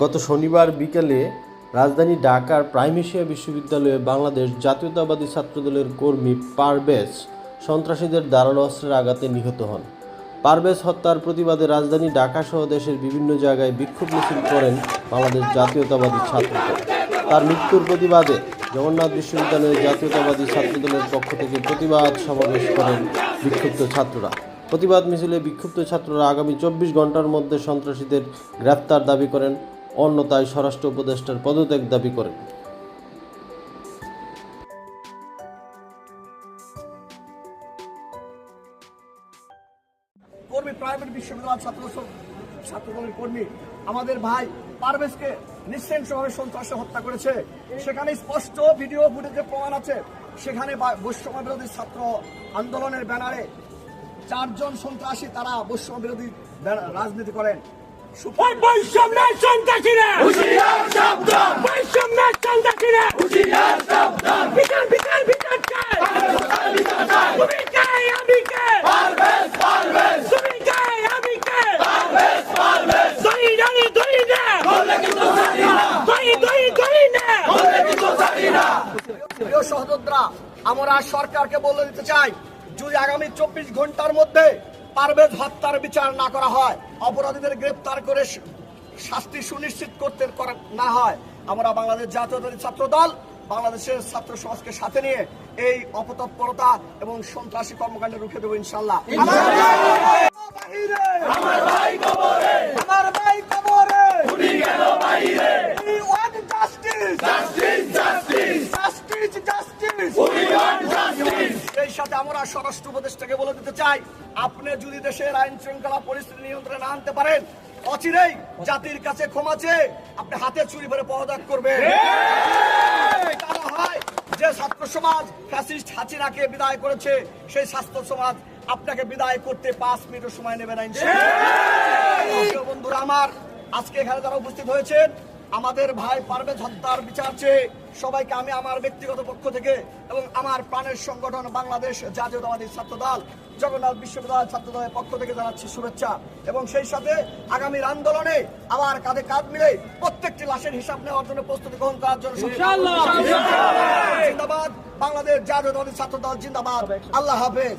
গত শনিবার বিকেলে রাজধানী ঢাকার প্রাইম এশিয়া বিশ্ববিদ্যালয়ে বাংলাদেশ জাতীয়তাবাদী ছাত্রদলের কর্মী পারভেজ সন্ত্রাসীদের ধারালো অস্ত্রের আঘাতে নিহত হন। পারভেজ হত্যার প্রতিবাদে রাজধানী ঢাকা সহ দেশের বিভিন্ন জায়গায় বিক্ষোভ মিছিল করেন বাংলাদেশ জাতীয়তাবাদী ছাত্রদল। তার মৃত্যুর প্রতিবাদে জগন্নাথ বিশ্ববিদ্যালয়ের জাতীয়তাবাদী ছাত্রদলের পক্ষ থেকে প্রতিবাদ সমাবেশ করেন বিক্ষুব্ধ ছাত্ররা। প্রতিবাদ মিছিলে বিক্ষুব্ধ ছাত্ররা আগামী চব্বিশ ঘণ্টার মধ্যে সন্ত্রাসীদের গ্রেপ্তার দাবি করেন। অন্যতায় স্বরাষ্ট্র উপদেষ্টার পদত্যাগ দাবি করেন। কর্মী প্রাইভেট ছাত্র কর্মী, আমাদের ভাই পারভেজকে হত্যা করেছে। সেখানে স্পষ্ট ভিডিও প্রমাণ আছে। সেখানে ছাত্র আন্দোলনের ব্যানারে চারজন সন্ত্রাসী তারা বৈষম্য বিরোধী রাজনীতি করেন। সুপ- ওই বৈষম্যের সন্ত্রাসীরা বৈষম্যের সন্ত্রাসীরা বিচার বিচার বিচার চাই! তুমি চাই আমি কে? তুমি চাই আমি কে? দড়ি দড়ি দড়ি না! দড়ি দড়ি দড়ি না! প্রিয় সহযোদ্ধা আমরা সরকারকে বলে দিতে চাই যদি আগামী চব্বিশ ঘণ্টার মধ্যে পারভেজ হত্যার বিচার না করা হয় অপরাধীদের গ্রেপ্তার করে শাস্তি সুনিশ্চিত করতে না হয় আমরা বাংলাদেশ জাতীয়তাবাদী ছাত্র দল বাংলাদেশের ছাত্র সমাজকে সাথে নিয়ে এই অপতৎপরতা এবং সন্ত্রাসী কর্মকাণ্ডে রুখে দেবো ইনশাল্লাহ। আমরা স্বরাষ্ট্র উপদেষ্টাকে বলে দিতে চাই আপনি যদি দেশের আইন শৃঙ্খলা পরিস্থিতি নিয়ন্ত্রণে আনতে পারেন অচিরেই জাতির কাছে ক্ষমা চেয়ে আপনি হাতে চুরি ভরে পদত্যাগ করবেন। হয় যে ছাত্র সমাজ ফ্যাসিস্ট হাসিনাকে বিদায় করেছে সেই ছাত্র সমাজ আপনাকে বিদায় করতে পাঁচ মিনিট সময় নেবে না বন্ধুরা আমার আজকে এখানে যারা উপস্থিত হয়েছেন আমাদের ভাই পারভেজ হত্যার বিচার চেয়ে সবাইকে আমি আমার ব্যক্তিগত পক্ষ থেকে এবং আমার প্রাণের সংগঠন বাংলাদেশ জাতীয়তাবাদী ছাত্র দল জগন্নাথ বিশ্ববিদ্যালয় ছাত্র দলের পক্ষ থেকে জানাচ্ছি শুভেচ্ছা। এবং সেই সাথে আগামীর আন্দোলনে আবার কাঁধে কাঁধ মিলে প্রত্যেকটি লাশের হিসাব নেওয়ার জন্য প্রস্তুতি গ্রহণ করার জন্য জিন্দাবাদ। বাংলাদেশ জাতীয়তাবাদী ছাত্র দল জিন্দাবাদ আল্লাহ হাফেজ।